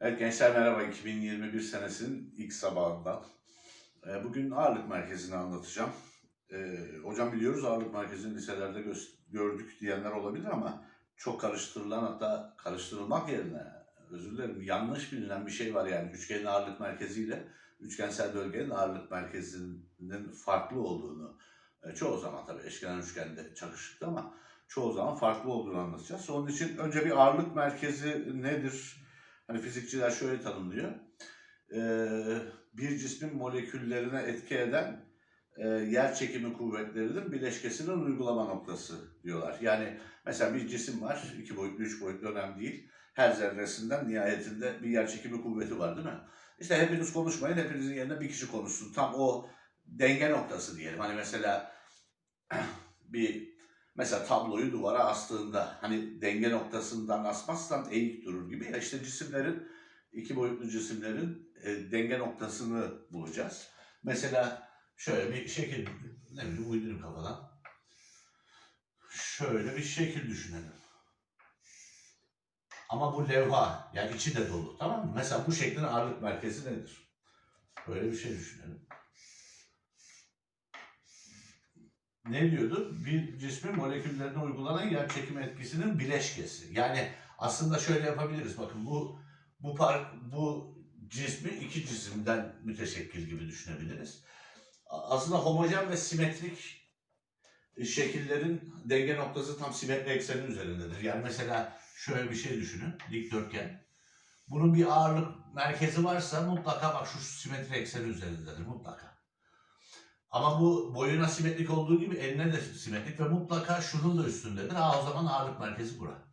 Evet gençler merhaba 2021 senesinin ilk sabahından. Ee, Bugün ağırlık merkezini anlatacağım. Ee, hocam biliyoruz ağırlık merkezini liselerde gö- gördük diyenler olabilir ama çok karıştırılan hatta karıştırılmak yerine özür dilerim yanlış bilinen bir şey var yani üçgenin ağırlık merkeziyle üçgensel bölgenin ağırlık merkezinin farklı olduğunu e, çoğu zaman tabii eşkenar üçgende çakışıktı ama çoğu zaman farklı olduğunu anlatacağız. Onun için önce bir ağırlık merkezi nedir? Hani fizikçiler şöyle tanımlıyor. Ee, bir cismin moleküllerine etki eden e, yer çekimi kuvvetlerinin bileşkesinin uygulama noktası diyorlar. Yani mesela bir cisim var, iki boyutlu, üç boyutlu önemli değil. Her zerresinden nihayetinde bir yer çekimi kuvveti var değil mi? İşte hepiniz konuşmayın, hepinizin yerine bir kişi konuşsun. Tam o denge noktası diyelim. Hani mesela bir Mesela tabloyu duvara astığında hani denge noktasından asmazsan eğik durur gibi. Ya işte cisimlerin, iki boyutlu cisimlerin e, denge noktasını bulacağız. Mesela şöyle bir şekil, ne bileyim uydurayım kafadan. Şöyle bir şekil düşünelim. Ama bu levha, yani içi de dolu tamam mı? Mesela bu şeklin ağırlık merkezi nedir? Böyle bir şey düşünelim. Ne diyordu? Bir cismin moleküllerine uygulanan yer çekimi etkisinin bileşkesi. Yani aslında şöyle yapabiliriz. Bakın bu bu par bu cismi iki cisimden müteşekkil gibi düşünebiliriz. Aslında homojen ve simetrik şekillerin denge noktası tam simetri eksenin üzerindedir. Yani mesela şöyle bir şey düşünün. Dikdörtgen. Bunun bir ağırlık merkezi varsa mutlaka bak şu simetri ekseni üzerindedir mutlaka. Ama bu boyuna simetrik olduğu gibi eline de simetrik ve mutlaka şunun da üstündedir. Ha o zaman ağırlık merkezi bura.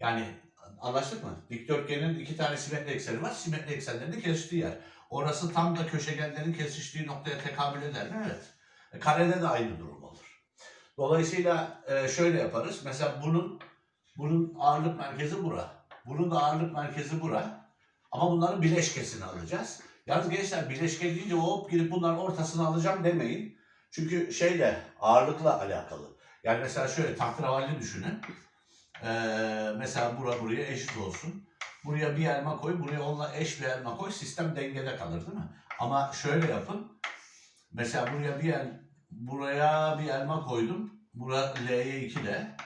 Yani anlaştık mı? Dikdörtgenin iki tane simetri ekseni var. Simetri eksenlerin de kesiştiği yer. Orası tam da köşegenlerin kesiştiği noktaya tekabül eder mi? Evet. E, karede de aynı durum olur. Dolayısıyla e, şöyle yaparız. Mesela bunun bunun ağırlık merkezi bura. Bunun da ağırlık merkezi bura. Ama bunların bileşkesini alacağız. Yalnız gençler bileşke deyince hop gidip bunların ortasını alacağım demeyin. Çünkü şeyle ağırlıkla alakalı. Yani mesela şöyle tahterevalli düşünün. Ee, mesela bura buraya eşit olsun. Buraya bir elma koy, buraya onunla eş bir elma koy. Sistem dengede kalır değil mi? Ama şöyle yapın. Mesela buraya bir el, buraya bir elma koydum. Bura L'ye 2 L.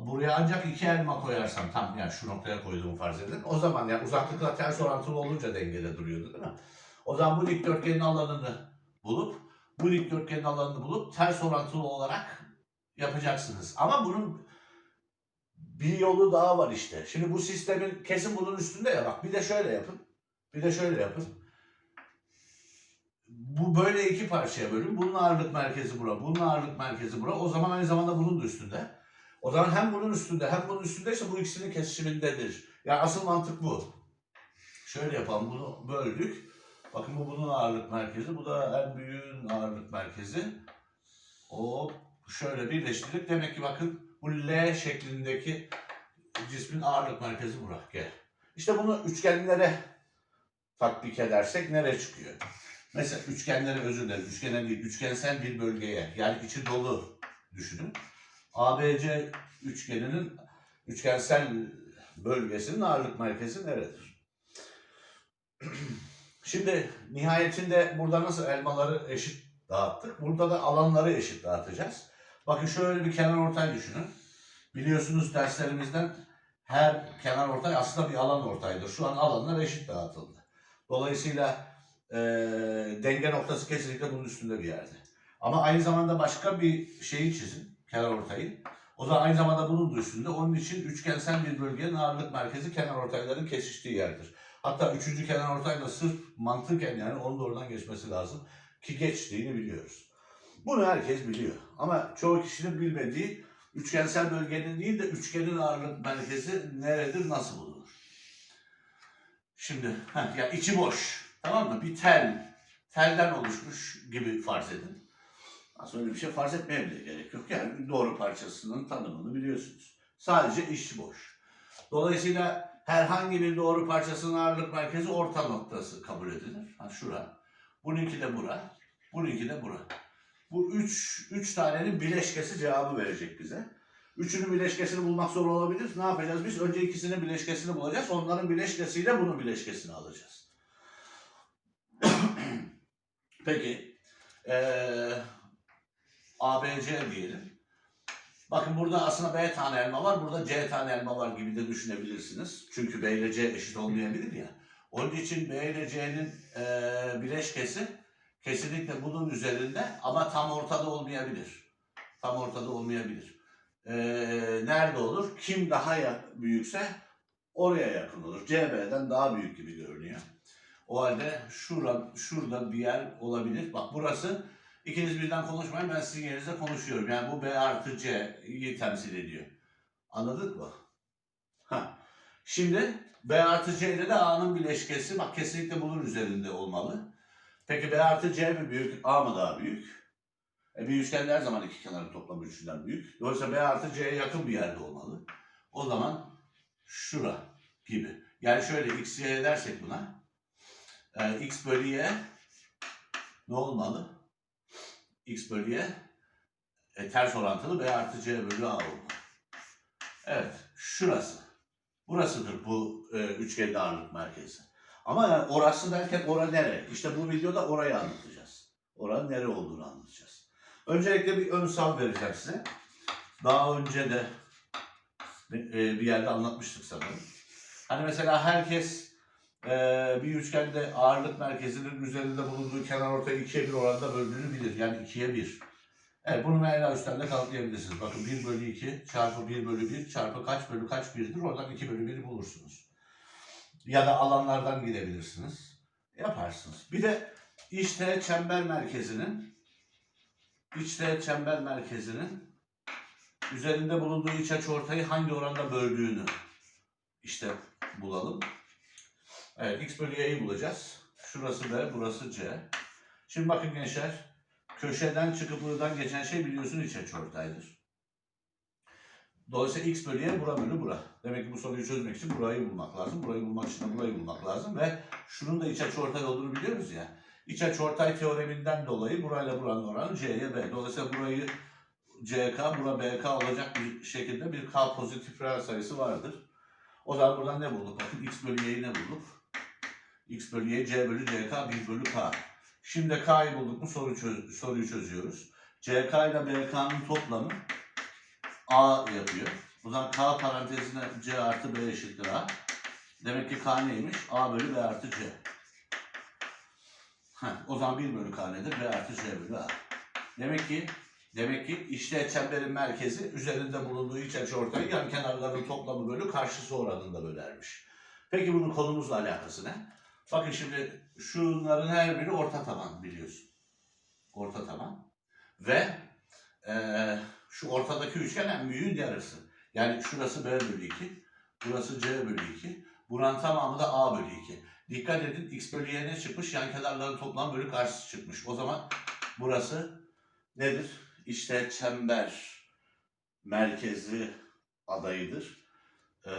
Buraya ancak iki elma koyarsam tam yani şu noktaya koyduğumu farz edin. O zaman yani uzaklıkla ters orantılı olunca dengede duruyordu değil mi? O zaman bu dikdörtgenin alanını bulup bu dikdörtgenin alanını bulup ters orantılı olarak yapacaksınız. Ama bunun bir yolu daha var işte. Şimdi bu sistemin kesin bunun üstünde ya bak bir de şöyle yapın. Bir de şöyle yapın. Bu böyle iki parçaya bölün. Bunun ağırlık merkezi bura, bunun ağırlık merkezi bura. O zaman aynı zamanda bunun da üstünde. O zaman hem bunun üstünde hem bunun üstündeyse bu ikisinin kesişimindedir. Yani asıl mantık bu. Şöyle yapalım bunu böldük. Bakın bu bunun ağırlık merkezi, bu da en büyüğün ağırlık merkezi. Hop şöyle birleştirdik. Demek ki bakın bu L şeklindeki cismin ağırlık merkezi bura. Gel. İşte bunu üçgenlere tatbik edersek nereye çıkıyor? Mesela üçgenlere özür dilerim. Üçgene değil, üçgensel bir bölgeye yani içi dolu düşünün. ABC üçgeninin üçgensel bölgesinin ağırlık merkezi neredir? Şimdi nihayetinde burada nasıl elmaları eşit dağıttık? Burada da alanları eşit dağıtacağız. Bakın şöyle bir kenar ortay düşünün. Biliyorsunuz derslerimizden her kenar ortay aslında bir alan ortaydır. Şu an alanlar eşit dağıtıldı. Dolayısıyla eee, denge noktası kesinlikle bunun üstünde bir yerde. Ama aynı zamanda başka bir şeyi çizin, kenar ortayı. O zaman aynı zamanda bunun da üstünde. Onun için üçgensel bir bölgenin ağırlık merkezi kenar ortayların kesiştiği yerdir. Hatta üçüncü kenar ortayla sırf mantıken yani onun da oradan geçmesi lazım. Ki geçtiğini biliyoruz. Bunu herkes biliyor. Ama çoğu kişinin bilmediği üçgensel bölgenin değil de üçgenin ağırlık merkezi neredir, nasıl bulunur? Şimdi heh, ya içi boş. Tamam mı? Bir tel, telden oluşmuş gibi farz edin. Aslında öyle bir şey farz etmeye bile gerek yok. Yani doğru parçasının tanımını biliyorsunuz. Sadece içi boş. Dolayısıyla herhangi bir doğru parçasının ağırlık merkezi orta noktası kabul edilir. Ha şura. Bununki de bura. Bununki de bura. Bu üç, üç tanenin bileşkesi cevabı verecek bize. Üçünün bileşkesini bulmak zor olabilir. Ne yapacağız biz? Önce ikisinin bileşkesini bulacağız. Onların bileşkesiyle bunun bileşkesini alacağız. Peki. Ee, ABC diyelim. Bakın burada aslında B tane elma var. Burada C tane elma var gibi de düşünebilirsiniz. Çünkü B ile C eşit olmayabilir ya. Onun için B ile C'nin ee, bileşkesi kesinlikle bunun üzerinde ama tam ortada olmayabilir. Tam ortada olmayabilir. Ee, nerede olur? Kim daha büyükse oraya yakın olur. CB'den daha büyük gibi görünüyor. O halde şura, şurada bir yer olabilir. Bak burası ikiniz birden konuşmayın ben sizin yerinizde konuşuyorum. Yani bu B artı C'yi temsil ediyor. Anladık mı? Ha. Şimdi B artı C ile de A'nın bileşkesi bak kesinlikle bunun üzerinde olmalı. Peki B artı C mi büyük, A mı daha büyük? E bir üçgen her zaman iki kenarın toplamı üçünden büyük. Dolayısıyla B artı C'ye yakın bir yerde olmalı. O zaman şura gibi. Yani şöyle x, y dersek buna. e, x bölü y ne olmalı? X bölü y e, ters orantılı B artı C bölü A olmalı. Evet, şurası. Burasıdır bu e, üçgenin ağırlık merkezi. Ama yani orası derken ora nere? İşte bu videoda orayı anlatacağız. Oranın nere olduğunu anlatacağız. Öncelikle bir ön sal vereceğim size. Daha önce de e, bir yerde anlatmıştık sanırım. Hani mesela herkes e, bir üçgende ağırlık merkezinin üzerinde bulunduğu kenar ortayı ikiye bir oranda böldüğünü bilir. Yani ikiye bir. Evet bunu Meyla üstten de kanıtlayabilirsiniz. Bakın 1 bölü 2 çarpı 1 bölü 1 çarpı kaç bölü kaç birdir. Oradan 2 bölü 1'i bulursunuz. Ya da alanlardan gidebilirsiniz. Yaparsınız. Bir de işte çember merkezinin içte çember merkezinin üzerinde bulunduğu iç açı ortayı hangi oranda böldüğünü işte bulalım. Evet x bölü y'yi bulacağız. Şurası B, burası C. Şimdi bakın gençler. Köşeden çıkıp buradan geçen şey biliyorsun iç açı ortaydır. Dolayısıyla x bölü y bura bölü bura. Demek ki bu soruyu çözmek için burayı bulmak lazım. Burayı bulmak için de burayı bulmak lazım. Ve şunun da iç açı ortay olduğunu biliyoruz ya. İç açı ortay teoreminden dolayı burayla buranın oranı c'ye b. Dolayısıyla burayı CK, bura BK olacak bir şekilde bir K pozitif reel sayısı vardır. O zaman buradan ne bulduk? Bakın x bölü y'yi ne bulduk? X bölü y, c bölü ck, 1 bölü k. Şimdi k'yı bulduk mu soru çöz- soruyu çözüyoruz. ck ile bk'nın toplamı a yapıyor. Zaman k parantezine c artı b eşittir a. Demek ki k neymiş? a bölü b artı c. Heh, o zaman 1 bölü k nedir? b artı c bölü a. Demek ki Demek ki işte çemberin merkezi üzerinde bulunduğu iç açı ortayı yan kenarların toplamı bölü karşısı oranında bölermiş. Peki bunun konumuzla alakası ne? Bakın şimdi şunların her biri orta taban biliyorsun. Orta taban. Ve eee, şu ortadaki üçgen en büyüğün yarısı. Yani şurası B bölü 2, burası C bölü 2, buranın tamamı da A bölü 2. Dikkat edin x bölü y çıkmış? Yan kenarların toplam bölü karşısı çıkmış. O zaman burası nedir? İşte çember merkezi adayıdır. Ee,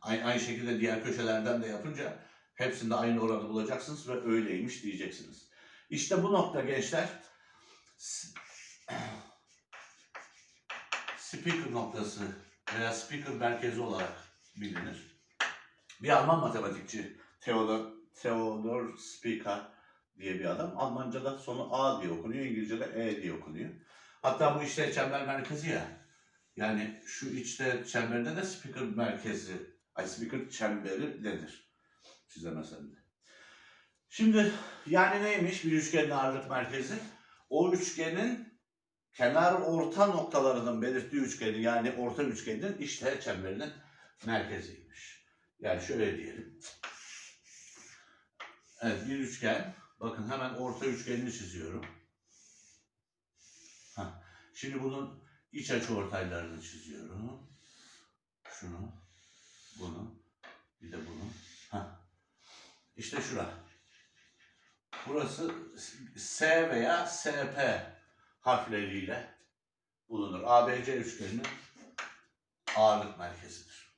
aynı, aynı şekilde diğer köşelerden de yapınca hepsinde aynı oranı bulacaksınız ve öyleymiş diyeceksiniz. İşte bu nokta gençler speaker noktası veya speaker merkezi olarak bilinir. Bir Alman matematikçi Theodor, Theodor Speaker diye bir adam. Almanca'da sonu A diye okunuyor, İngilizce'de E diye okunuyor. Hatta bu işte çember merkezi ya. Yani şu içte çemberde de speaker merkezi, ay speaker çemberi nedir? Çizemesem de. Şimdi yani neymiş bir üçgenin ağırlık merkezi? O üçgenin kenar orta noktalarının belirttiği üçgeni yani orta üçgenin işte çemberinin merkeziymiş. Yani şöyle diyelim. Evet bir üçgen. Bakın hemen orta üçgenini çiziyorum. Heh. Şimdi bunun iç açı ortaylarını çiziyorum. Şunu, bunu, bir de bunu. Heh. İşte şura. Burası S veya SP harfleriyle bulunur. ABC üçgeninin ağırlık merkezidir.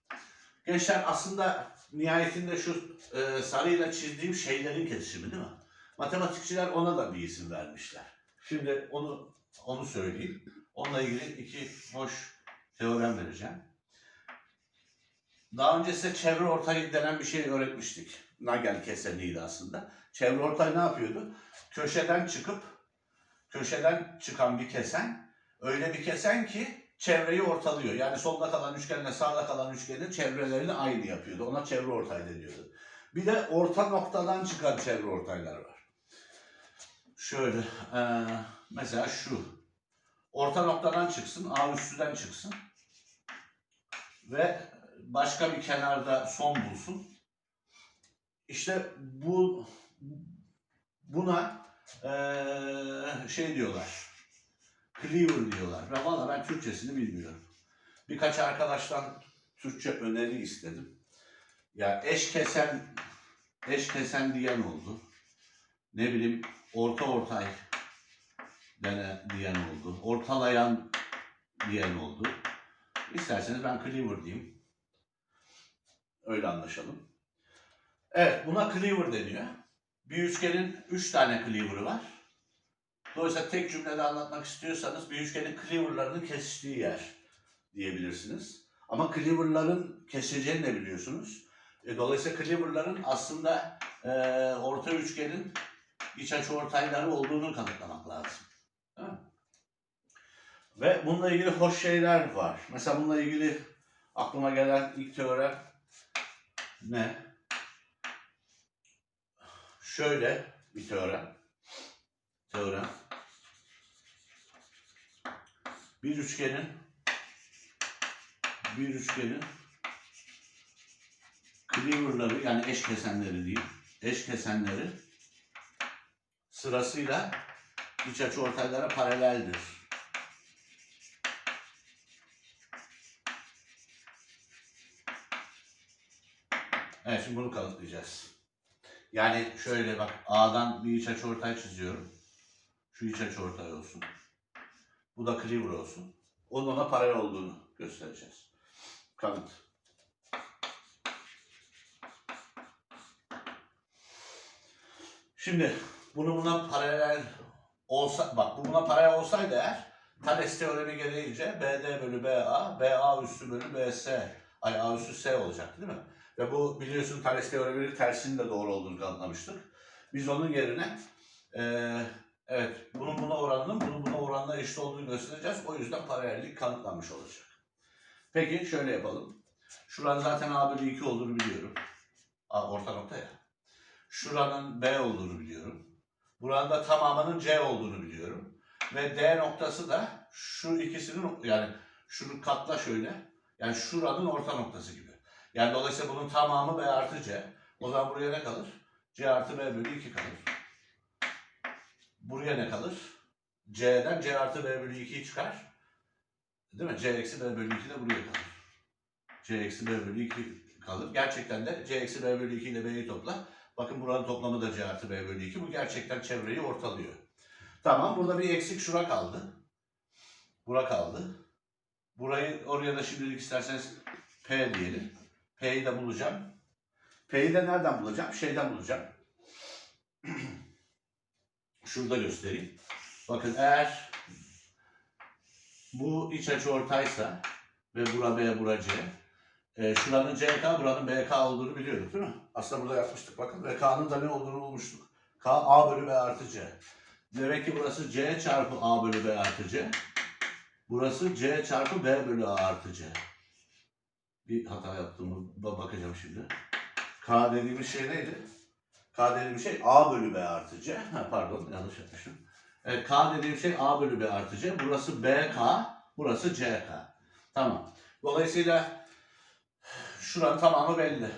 Gençler aslında nihayetinde şu e, sarıyla çizdiğim şeylerin kesişimi değil mi? Matematikçiler ona da bir isim vermişler. Şimdi onu onu söyleyeyim. Onunla ilgili iki hoş teorem vereceğim. Daha önce size çevre ortayı denen bir şey öğretmiştik. Nagel keseniydi aslında. Çevre ortay ne yapıyordu? Köşeden çıkıp, köşeden çıkan bir kesen, öyle bir kesen ki çevreyi ortalıyor. Yani solda kalan üçgenle sağda kalan üçgenin çevrelerini aynı yapıyordu. Ona çevre ortay deniyordu. Bir de orta noktadan çıkan çevre ortaylar var. Şöyle, eee, mesela şu. Orta noktadan çıksın, A üstüden çıksın. Ve başka bir kenarda son bulsun. İşte bu buna eee, şey diyorlar. Cleaver diyorlar. Ve valla ben Türkçesini bilmiyorum. Birkaç arkadaştan Türkçe öneri istedim. Ya eş kesen eş kesen diyen oldu. Ne bileyim orta ortay dene diyen oldu. Ortalayan diyen oldu. İsterseniz ben cleaver diyeyim. Öyle anlaşalım. Evet buna cleaver deniyor. Bir üçgenin üç tane cleaver'ı var. Dolayısıyla tek cümlede anlatmak istiyorsanız bir üçgenin cleaver'larının kesiştiği yer diyebilirsiniz. Ama cleaver'ların keseceğini de biliyorsunuz. E, dolayısıyla cleaver'ların aslında e, orta üçgenin iç açı ortayları olduğunu kanıtlamak lazım. Ve bununla ilgili hoş şeyler var. Mesela bununla ilgili aklıma gelen ilk teorem ne? Şöyle bir teorem. Teorem. Bir üçgenin bir üçgenin cleaver'ları yani eş kesenleri diyeyim. Eş kesenleri sırasıyla iç açı ortaylara paraleldir. Evet şimdi bunu kanıtlayacağız. Yani şöyle bak A'dan bir iç açı çiziyorum. Şu iç açı olsun. Bu da cleaver olsun. Onun ona paralel olduğunu göstereceğiz. Kanıt. Şimdi bunu buna paralel olsa, bak bu buna paralel olsaydı eğer Thales teoremi gereğince BD bölü BA, BA üssü bölü BS, ay A üssü S olacaktı değil mi? Ve bu biliyorsun Thales teoreminin tersinin de doğru olduğunu kanıtlamıştık. Biz onun yerine eee evet bunun buna oranının bunun buna oranla eşit olduğunu göstereceğiz. O yüzden paralellik kanıtlanmış olacak. Peki şöyle yapalım. Şuranın zaten A bölü 2 olduğunu biliyorum. A orta nokta ya. Şuranın B olduğunu biliyorum. Buranın da tamamının C olduğunu biliyorum. Ve D noktası da şu ikisinin yani şunu katla şöyle. Yani şuranın orta noktası gibi. Yani dolayısıyla bunun tamamı B artı C. O zaman buraya ne kalır? C artı B bölü 2 kalır. Buraya ne kalır? C'den C artı B bölü 2'yi çıkar. Değil mi? C eksi B bölü 2 de buraya kalır. C eksi B bölü 2 kalır. Gerçekten de C eksi B bölü 2 ile B'yi topla. Bakın buranın toplamı da C artı B bölü 2. Bu gerçekten çevreyi ortalıyor. Tamam burada bir eksik şura kaldı. Bura kaldı. Burayı oraya da şimdilik isterseniz P diyelim. P'yi de bulacağım. P'yi de nereden bulacağım? Şeyden bulacağım. Şurada göstereyim. Bakın eğer bu iç açı ortaysa ve bura B, bura C. E, şuranın CK, buranın BK olduğunu biliyorduk değil mi? Aslında burada yapmıştık bakın. Ve da ne olduğunu bulmuştuk. K A bölü B artı C. Demek ki burası C çarpı A bölü B artı C. Burası C çarpı B bölü A artı C. Bir hata yaptığımı ba- bakacağım şimdi. K dediğimiz şey neydi? K dediğim şey A bölü B artı C. Pardon yanlış yapmışım. Evet, K dediğim şey A bölü B artı C. Burası BK, burası CK. Tamam. Dolayısıyla şuranın tamamı belli.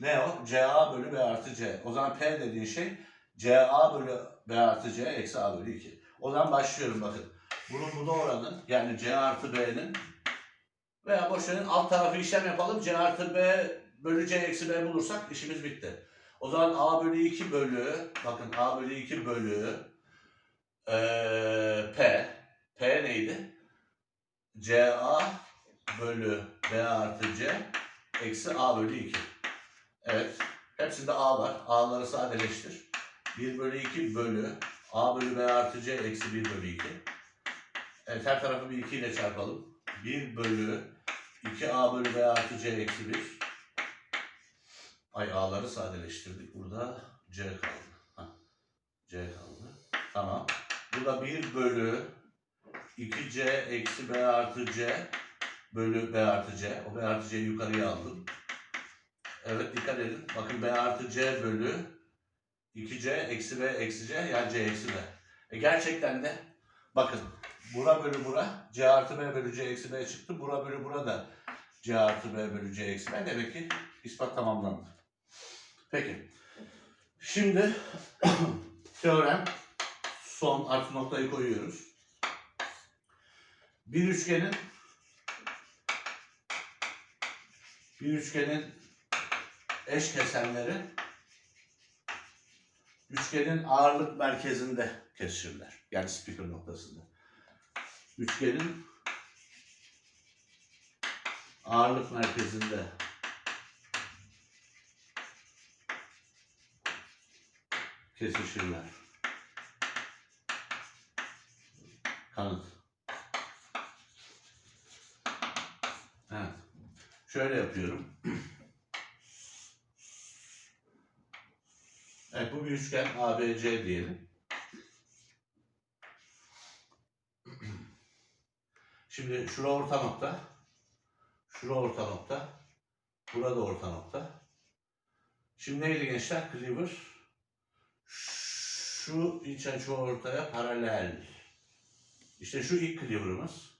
Ne o? CA bölü B artı C. O zaman P dediğin şey CA bölü B artı C eksi A bölü 2. O zaman başlıyorum bakın. Bunun buna oranı yani C artı B'nin veya boş verin alt tarafı işlem yapalım. C artı B bölü C eksi B bulursak işimiz bitti. O zaman A bölü 2 bölü bakın A bölü 2 bölü eee, P P neydi? CA bölü B artı C eksi A bölü 2. Evet. Hepsinde A var. A'ları sadeleştir. 1 bölü 2 bölü A bölü B artı C eksi 1 bölü 2. Evet her tarafı bir 2 ile çarpalım. 1 bölü 2a bölü b artı c eksi 1. Ay a'ları sadeleştirdik. Burada c kaldı. Hah, c kaldı. Tamam. Bu da 1 bölü 2c eksi b artı c bölü b artı c. O b artı c'yi yukarıya aldım. Evet dikkat edin. Bakın b artı c bölü 2c eksi b eksi c yani c eksi b. E gerçekten de bakın bura bölü bura c artı b bölü c eksi b çıktı. Bura bölü bura da c artı b bölü c eksi b. Demek ki ispat tamamlandı. Peki. Şimdi teorem son artı noktayı koyuyoruz. Bir üçgenin bir üçgenin eş kesenleri üçgenin ağırlık merkezinde kesişirler. Yani speaker noktasında. Üçgenin ağırlık merkezinde kesişirler. Kanıt. Evet. Şöyle yapıyorum. Evet bu bir üçgen ABC diyelim. Şimdi şura orta nokta. Şura orta nokta. Burada orta nokta. Şimdi neydi gençler? Cleaver. Şu iç açı ortaya paralel. İşte şu ilk cleaver'ımız.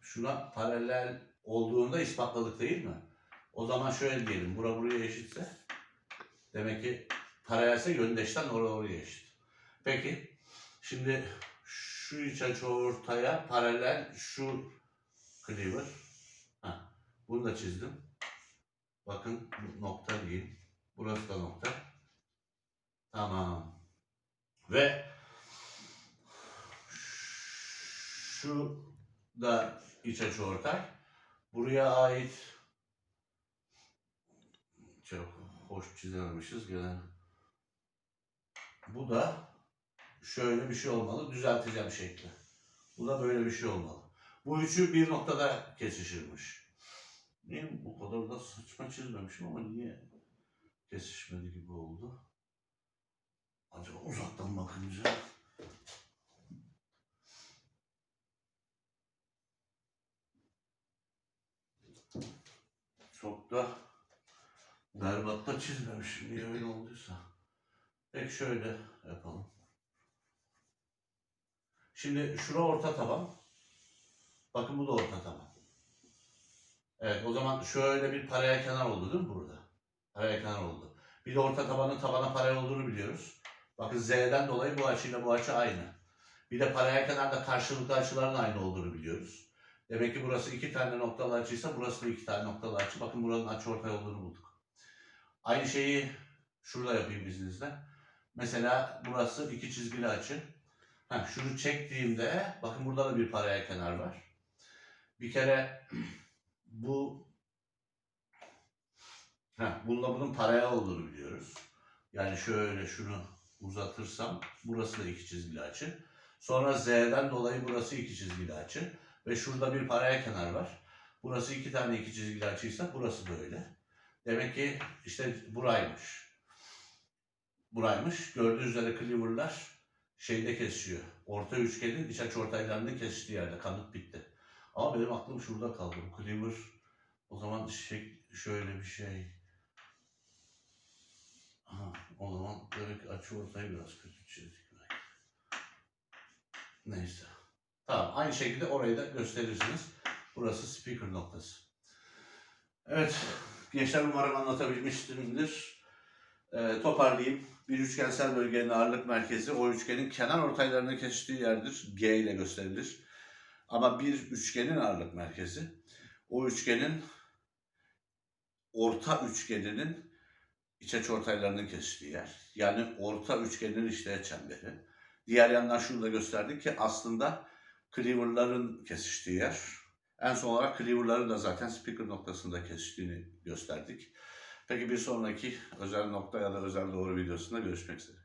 Şuna paralel olduğunda ispatladık değil mi? O zaman şöyle diyelim. Bura buraya eşitse demek ki paralelse yöndeşten oraya oraya eşit. Peki şimdi şu iç açı ortaya paralel şu cleaver. Heh, bunu da çizdim. Bakın nokta diyeyim. Burası da nokta. Tamam. Ve şu da iç açı ortay. Buraya ait çok hoş çizememişiz gene. Bu da şöyle bir şey olmalı. Düzelteceğim şekli. Bu da böyle bir şey olmalı. Bu üçü bir noktada kesişirmiş. Niye bu kadar da saçma çizmemişim ama niye kesişmedi gibi oldu? Acaba uzaktan bakınca çok da berbat da çizmemişim. Niye öyle olduysa. Peki şöyle yapalım. Şimdi şura orta taban. Bakın bu da orta taban. Evet o zaman şöyle bir paralel kenar oldu değil mi burada? Paralel kenar oldu. Bir de orta tabanın tabana paralel olduğunu biliyoruz. Bakın Z'den dolayı bu açıyla bu açı aynı. Bir de paralel kenarda karşılıklı açıların aynı olduğunu biliyoruz. Demek ki burası iki tane noktalı açıysa burası da iki tane noktalı açı. Bakın buranın açı ortay olduğunu bulduk. Aynı şeyi şurada yapayım izninizle. Mesela burası iki çizgili açı. Heh, şunu çektiğimde bakın burada da bir paralel kenar var. Bir kere bu heh, bununla bunun paralel olduğunu biliyoruz. Yani şöyle şunu uzatırsam burası da iki çizgili açı. Sonra Z'den dolayı burası iki çizgili açı. Ve şurada bir paralel kenar var. Burası iki tane iki çizgili açıysa burası da öyle. Demek ki işte buraymış. Buraymış. Gördüğünüz üzere cleaver'lar şeyde kesişiyor. Orta üçgenin iç açı ortaylarında kesiştiği yerde. Kanıt bitti. Ama benim aklım şurada kaldı. Bu cleaver o zaman şey, şöyle bir şey. Aha, o zaman demek açı ortayı biraz kötü çizdik. Neyse. Tamam. Aynı şekilde orayı da gösterirsiniz. Burası speaker noktası. Evet. Gençler umarım anlatabilmiştimdir. Ee, toparlayayım. Bir üçgensel bölgenin ağırlık merkezi o üçgenin kenar ortaylarını kesiştiği yerdir. G ile gösterilir. Ama bir üçgenin ağırlık merkezi o üçgenin orta üçgeninin iç açı ortaylarının kesiştiği yer. Yani orta üçgenin işleyen çemberi. Diğer yandan şurada gösterdik ki aslında cleaver'ların kesiştiği yer. En son olarak cleaver'ların da zaten speaker noktasında kesiştiğini gösterdik. Peki bir sonraki özel nokta ya da özel doğru videosunda görüşmek üzere.